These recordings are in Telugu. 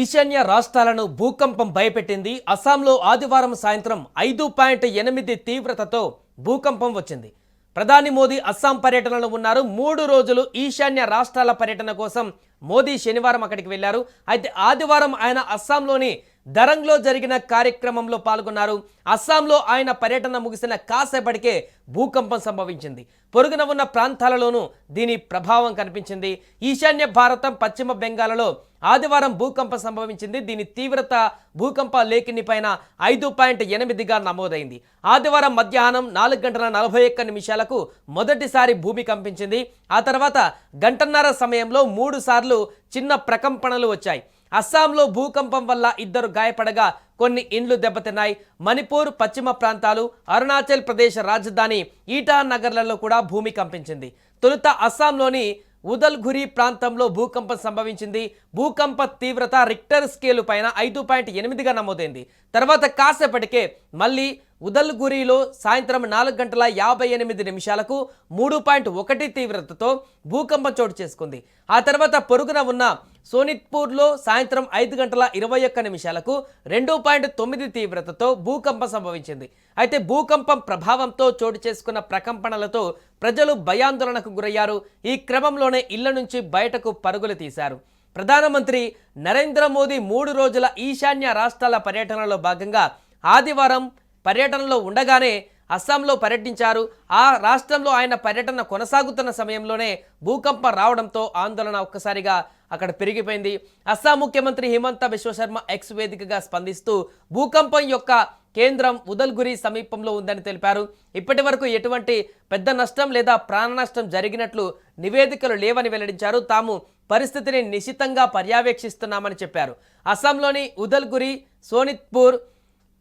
ఈశాన్య రాష్ట్రాలను భూకంపం భయపెట్టింది. అస్సాంలో ఆదివారం సాయంత్రం ఐదు పాయింట్ ఎనిమిది తీవ్రతతో భూకంపం వచ్చింది. ప్రధాని మోదీ అస్సాం పర్యటనలో ఉన్నారు. మూడు రోజులు ఈశాన్య రాష్ట్రాల పర్యటన కోసం మోదీ శనివారం అక్కడికి వెళ్ళారు అయితే ఆదివారం ఆయన అస్సాంలోని దరంగ్లో జరిగిన కార్యక్రమంలో పాల్గొన్నారు. అస్సాంలో ఆయన పర్యటన ముగిసిన కాసేపటికే భూకంపం సంభవించింది. పొరుగున ఉన్న ప్రాంతాలలోనూ దీని ప్రభావం కనిపించింది. ఈశాన్య భారతం పశ్చిమ బెంగాల్లో ఆదివారం భూకంపం సంభవించింది. దీని తీవ్రత భూకంప లేఖిని పైన ఐదు పాయింట్ ఎనిమిదిగా నమోదైంది. ఆదివారం మధ్యాహ్నం నాలుగు గంటల నలభై ఒక్క నిమిషాలకు మొదటిసారి భూమి కంపించింది. ఆ తర్వాత గంటన్నర సమయంలో మూడు సార్లు చిన్న ప్రకంపనలు వచ్చాయి. అస్సాంలో భూకంపం వల్ల ఇద్దరు గాయపడగా కొన్ని ఇండ్లు దెబ్బతిన్నాయి. మణిపూర్ పశ్చిమ ప్రాంతాలు అరుణాచల్ ప్రదేశ్ రాజధాని ఈటా నగర్లలో కూడా భూమి కంపించింది. తొలుత అస్సాంలోని ఉదల్గురి ప్రాంతంలో భూకంపం సంభవించింది. భూకంప తీవ్రత రిక్టర్ స్కేలు పైన ఐదు పాయింట్ ఎనిమిదిగా నమోదైంది. తర్వాత కాసేపటికే మళ్ళీ ఉదల్గురిలో సాయంత్రం నాలుగు గంటల యాభై ఎనిమిది నిమిషాలకు మూడు పాయింట్ ఒకటి తీవ్రతతో భూకంపం చోటు చేసుకుంది. ఆ తర్వాత పొరుగున ఉన్న సోనిత్పూర్లో సాయంత్రం ఐదు గంటల ఇరవై ఒక్క నిమిషాలకు రెండు పాయింట్ తొమ్మిది తీవ్రతతో భూకంపం సంభవించింది. అయితే భూకంపం ప్రభావంతో చోటు చేసుకున్న ప్రకంపనలతో ప్రజలు భయాందోళనకు గురయ్యారు. ఈ క్రమంలోనే ఇళ్ళ నుంచి బయటకు పరుగులు తీశారు. ప్రధానమంత్రి నరేంద్ర మోదీ మూడు రోజుల ఈశాన్య రాష్ట్రాల పర్యటనలో భాగంగా ఆదివారం పర్యటనలో ఉండగానే అస్సాంలో పర్యటించారు. ఆ రాష్ట్రంలో ఆయన పర్యటన కొనసాగుతున్న సమయంలోనే భూకంపం రావడంతో ఆందోళన ఒక్కసారిగా అక్కడ పెరిగిపోయింది. అస్సాం ముఖ్యమంత్రి హిమంత విశ్వశర్మ ఎక్స్ వేదికగా స్పందిస్తూ భూకంపం యొక్క కేంద్రం ఉదల్గురి సమీపంలో ఉందని తెలిపారు. ఇప్పటి వరకు ఎటువంటి పెద్ద నష్టం లేదా ప్రాణ నష్టం జరిగినట్లు నివేదికలు లేవని వెల్లడించారు. తాము పరిస్థితిని నిశితంగా పర్యవేక్షిస్తున్నామని చెప్పారు. అస్సాంలోని ఉదల్గురి సోనిత్పూర్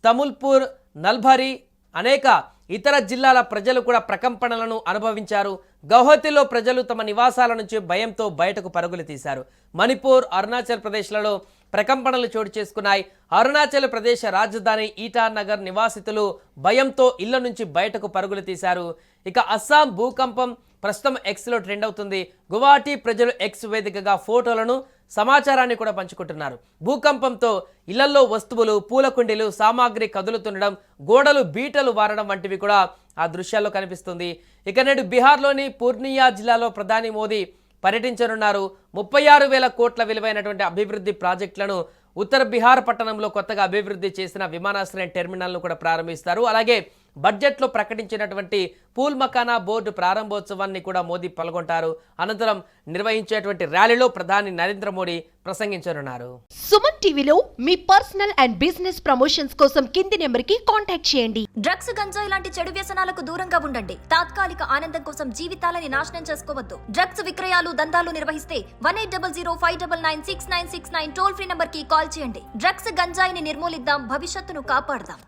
తముల్పూర్ నల్భరి అనేక ఇతర జిల్లాల ప్రజలు కూడా ప్రకంపనలను అనుభవించారు. గౌహతిలో ప్రజలు తమ నివాసాల నుంచి భయంతో బయటకు పరుగులు తీశారు. మణిపూర్ అరుణాచల్ ప్రదేశ్లలో ప్రకంపనలు చోటు చేసుకున్నాయి. అరుణాచల్ ప్రదేశ్ రాజధాని ఈటానగర్ నివాసితులు భయంతో ఇళ్ళ నుంచి బయటకు పరుగులు తీశారు. ఇక అస్సాం భూకంపం ప్రస్తుతం ఎక్స్లో ట్రెండ్ అవుతుంది. గువాహటి ప్రజలు ఎక్స్ వేదికగా ఫోటోలను సమాచారాన్ని కూడా పంచుకుంటున్నారు. భూకంపంతో ఇళ్ళలో వస్తువులు పూల కుండీలు సామాగ్రి కదులుతుండడం గోడలు బీటలు వారడం వంటివి కూడా ఆ దృశ్యాల్లో కనిపిస్తుంది. ఇక నేడు బీహార్లోని పూర్ణియా జిల్లాలో ప్రధాని మోదీ పర్యటించనున్నారు. ముప్పై ఆరు వేల కోట్ల విలువైనటువంటి అభివృద్ధి ప్రాజెక్టులను ఉత్తర బీహార్ పట్టణంలో కొత్తగా అభివృద్ధి చేసిన విమానాశ్రయం టెర్మినల్ను కూడా ప్రారంభిస్తారు. అలాగే బడ్జెట్లో ప్రకటించినటువంటి పూల్ మకానా బోర్డు ప్రారంభోత్సవాన్ని కూడా మోదీ పాల్గొంటారు. అనంతరం నిర్వహించేటువంటి ర్యాలీలో ప్రధాని నరేంద్ర మోడీ ప్రసంగించనున్నారు. సుమన్ టీవీలో మీ పర్సనల్ అండ్ బిజినెస్ ప్రమోషన్స్ కోసం కింది నెంబర్కి కాంటాక్ట్ చేయండి. డ్రగ్స్ గంజాయి లాంటి చెడు వ్యసనాలకు దూరంగా ఉండండి. తాత్కాలిక ఆనందం కోసం జీవితాలని నాశనం చేసుకోవద్దు. డ్రగ్స్ విక్రయాలు దందాలు నిర్వహిస్తే one eight double zero five double nine six nine six nine toll free నంబర్కి కాల్ చేయండి. డ్రగ్స్ గంజాయిని నిర్మూలిద్దాం భవిష్యత్తును కాపాడదాం.